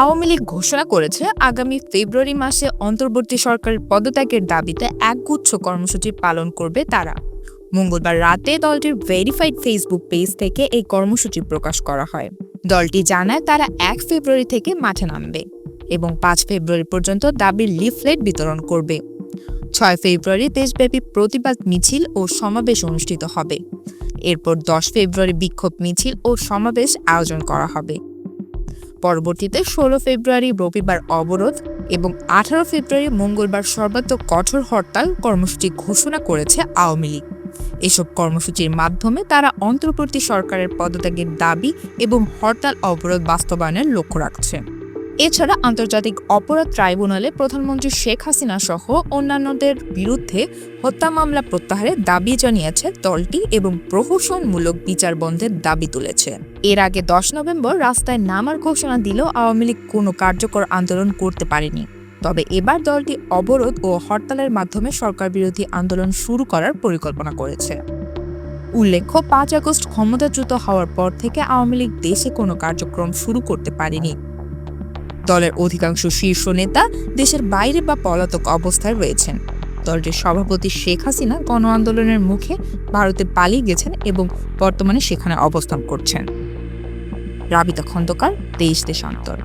আওয়ামী লীগ ঘোষণা করেছে, আগামী ফেব্রুয়ারি মাসে অন্তর্বর্তী সরকারের পদত্যাগের দাবিতে একগুচ্ছ কর্মসূচি পালন করবে তারা। মঙ্গলবার রাতে দলটির ভেরিফাইড ফেসবুক পেজ থেকে এই কর্মসূচি প্রকাশ করা হয়। দলটি জানায়, তারা এক ফেব্রুয়ারি থেকে মাঠে নামবে এবং পাঁচ ফেব্রুয়ারি পর্যন্ত দাবির লিফলেট বিতরণ করবে। ছয় ফেব্রুয়ারি দেশব্যাপী প্রতিবাদ মিছিল ও সমাবেশ অনুষ্ঠিত হবে। এরপর দশ ফেব্রুয়ারি বিক্ষোভ মিছিল ও সমাবেশ আয়োজন করা হবে। পরবর্তীতে ষোলো ফেব্রুয়ারি রবিবার অবরোধ এবং আঠারো ফেব্রুয়ারি মঙ্গলবার সর্বাত্মক কঠোর হরতাল কর্মসূচি ঘোষণা করেছে আওয়ামী লীগ। এসব কর্মসূচির মাধ্যমে তারা অন্তর্বর্তী সরকারের পদত্যাগের দাবি এবং হরতাল অবরোধ বাস্তবায়নের লক্ষ্য রাখছে। এছাড়া আন্তর্জাতিক অপরাধ ট্রাইব্যুনালে প্রধানমন্ত্রী শেখ হাসিনা সহ অন্যান্যদের বিরুদ্ধে হত্যা মামলা প্রত্যাহারের দাবি জানিয়েছে দলটি এবং প্রহসনমূলক বিচার বন্ধের দাবি তুলেছে। এর আগে দশ নভেম্বর রাস্তায় নামার ঘোষণা দিলেও আওয়ামী লীগ কোনো কার্যকর আন্দোলন করতে পারেনি। তবে এবার দলটি অবরোধ ও হরতালের মাধ্যমে সরকার বিরোধী আন্দোলন শুরু করার পরিকল্পনা করেছে। উল্লেখ্য, পাঁচ আগস্ট ক্ষমতাচ্যুত হওয়ার পর থেকে আওয়ামী লীগ দেশে কোনো কার্যক্রম শুরু করতে পারেনি। দলের অধিকাংশ শীর্ষ নেতা দেশের বাইরে বা পলাতক অবস্থায় রয়েছেন। দলটির সভাপতি শেখ হাসিনা গণ আন্দোলনের মুখে ভারতে পালিয়ে গেছেন এবং বর্তমানে সেখানে অবস্থান করছেন। রাবিতা খন্দকার, দেশ দেশান্তর।